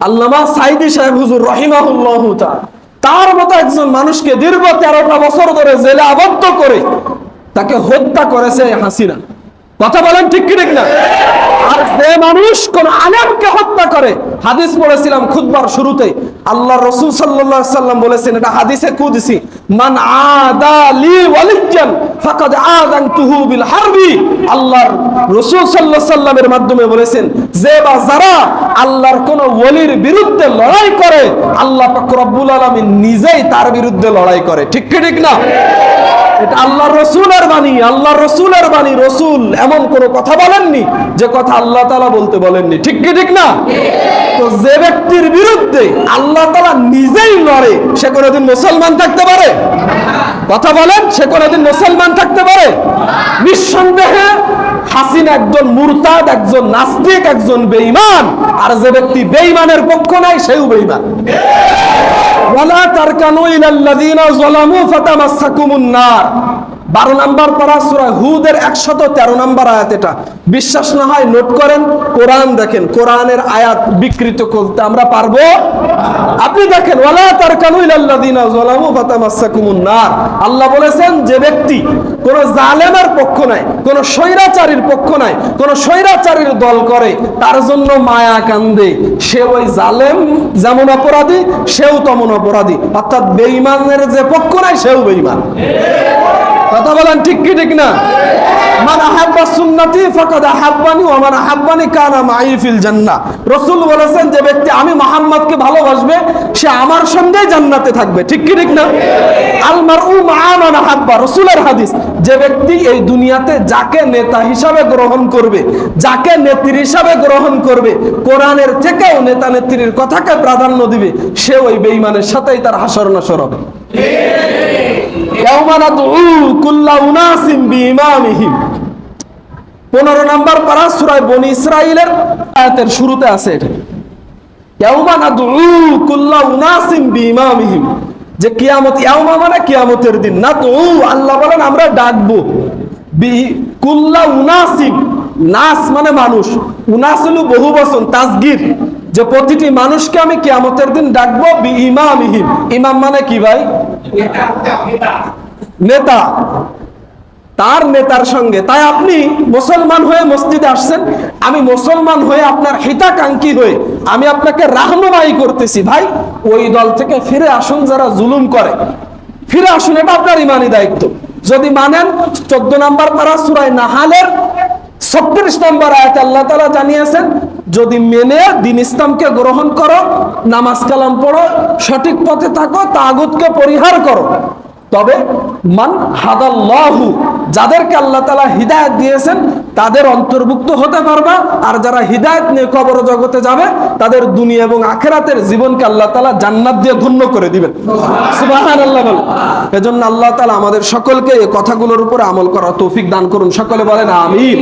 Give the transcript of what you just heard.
আল্লামা সাইদি সাহেব হুজুর রহিমাহুল্লাহ তার মতো একজন মানুষকে দীর্ঘ তেরোটা বছর ধরে জেলে আবদ্ধ করে তাকে হত্যা করেছে হাসিনা। কথা বলেন ঠিক কি ঠিক না আর যে মানুষ কোন আলেমকে হত্যা করে, হাদিস পড়েছিলাম খুদবার শুরুতে, আল্লাহ রসুল সাল্লাম বলেছেন, এটা হাদিসে কুদসি, মান আদা লি ওয়ালিয়ান ফাকাদ আযানতুহু বিল হারবি। আল্লাহর রাসূল সাল্লামের মাধ্যমে বলেছেন, যে বা যারা আল্লাহর কোন ওলির বিরুদ্ধে লড়াই করে, আল্লাহ পাক রব্বুল নিজেই তার বিরুদ্ধে লড়াই করে। ঠিক ঠিক না? এটা আল্লাহ রসুলের বাণী, আল্লাহ রসুলের বাণী, রসুল এমন কোনো কথা বলেননি যে কথা আল্লাহ তালা বলতে বলেননি। ঠিক কি, ঠিক না? তো যে ব্যক্তির বিরুদ্ধে আল্লাহ তালা নিজেই লড়ে, সে কোনোদিন মুসলমান থাকতে পারে? কথা বলেন, সে কোনোদিন মুসলমান থাকতে পারে? নিঃসন্দেহে হাসিন একজন মুরতাদ, একজন নাস্তিক, একজন বেঈমান। আর যে ব্যক্তি বেঈমানের পক্ষ নাই, সেও বেঈমান। ওয়ালা তারকানু ইলাল্লাযিনা যালামু ফাতামাসসাকুমুন নার। 12 নাম্বার পারা সূরা হুদের 113 নাম্বার আয়াত এটা। বিশ্বাস না হয় নোট করেন, কোরআন দেখেন, কোরআনের আয়াত বিকৃত করতে আমরা পারব? আপনি দেখেন, ওয়ালা ফাতামাসসাকুমুন নার। আল্লাহ বলেছেন, যে ব্যক্তি কোন জালেমের পক্ষ নাই, কোন স্বৈরাচারীর পক্ষ নাই, কোন স্বৈরাচারীর দল করে, তার জন্য মায়া কান্দে। সে ওই জালেম যেমন অপরাধী, সেও তেমন অপরাধী। অর্থাৎ বেঈমানের যে পক্ষ নাই, সেও বেঈমান। কথা বলেন ঠিক কি, ঠিক না? মান আহাব্বা সুন্নতি ফাকাদ আহাব্বানি ওয়া মান আহাব্বানি কানা মাই ফিল জান্নাহ। রাসূল বলেছেন, যে ব্যক্তি আমি মুহাম্মদকে ভালোবাসবে, সে আমার সঙ্গেই জান্নাতে থাকবে। ঠিক কি, ঠিক না? আল মারউ মা মান আহাব্বা, রাসূলের হাদিস। যে ব্যক্তি এই দুনিয়াতে যাকে নেতা হিসাবে গ্রহণ করবে, যাকে নেত্রী হিসাবে গ্রহণ করবে, কোরআনের থেকেও নেতা নেত্রীর কথাকে প্রাধান্য দিবে, সে ওই বেঈমানের সাথেই তার হাসর নাসর হবে। ইয়াউমা 15 নাম্বার পারা সূরা বনি ইসরাইলের আয়াতের শুরুতে আছে যে কিয়ামত, ইয়াউমা মানে কিয়ামতের দিন। নাদউ, আল্লাহ বলেন, আমরা ডাকবো। কুল্লা উনাসিম নাস মানে মানুষ। উনাস হলো বহু বচন তাসগীর যে প্রতিটি মানুষকে আমি কিয়ামতের দিন ডাকবো ইমামিহিম ইমাম মানে কি ভাই? নেতা। তার নেতার সঙ্গে। তাই আপনি মুসলমান হয়ে মসজিদে আসছেন, আমি মুসলমান হয়ে আপনার হিতাকাঙ্ক্ষী হয়ে আমি আপনাকে রাহনুমাই করতেছি ভাই। ওই দল থেকে ফিরে আসুন যারা জুলুম করে। ফিরে আসুন, এটা আপনার ইমানি দায়িত্ব। যদি মানেন, চোদ্দ নাম্বার পারা সুরাই নাহালের ছত্রিশ নম্বর আয়াত আল্লাহ তালা জানিয়েছেন যদি মেনে দিন ইসলামকে গ্রহণ করো, নামাজ কালাম পড়ো, সঠিক পথে থাকো, তাগুতকে পরিহার করো। তবে মান হাদাল্লাহু, যাদেরকে আল্লাহ তালা হিদায়ত দিয়েছেন, তাদের অন্তর্ভুক্ত হতে পারবা। আর যারা হিদায়ত নিয়ে কবর জগতে যাবে, তাদের দুনিয়া এবং আখেরাতের জীবনকে আল্লাহ তালা জান্নাত দিয়ে ধন্য করে দিবেন। সুবাহান আল্লাহ বলে এজন্য আল্লাহ তালা আমাদের সকলকে এই কথাগুলোর উপর আমল করা তৌফিক দান করুন। সকলে বলেন, আমিন।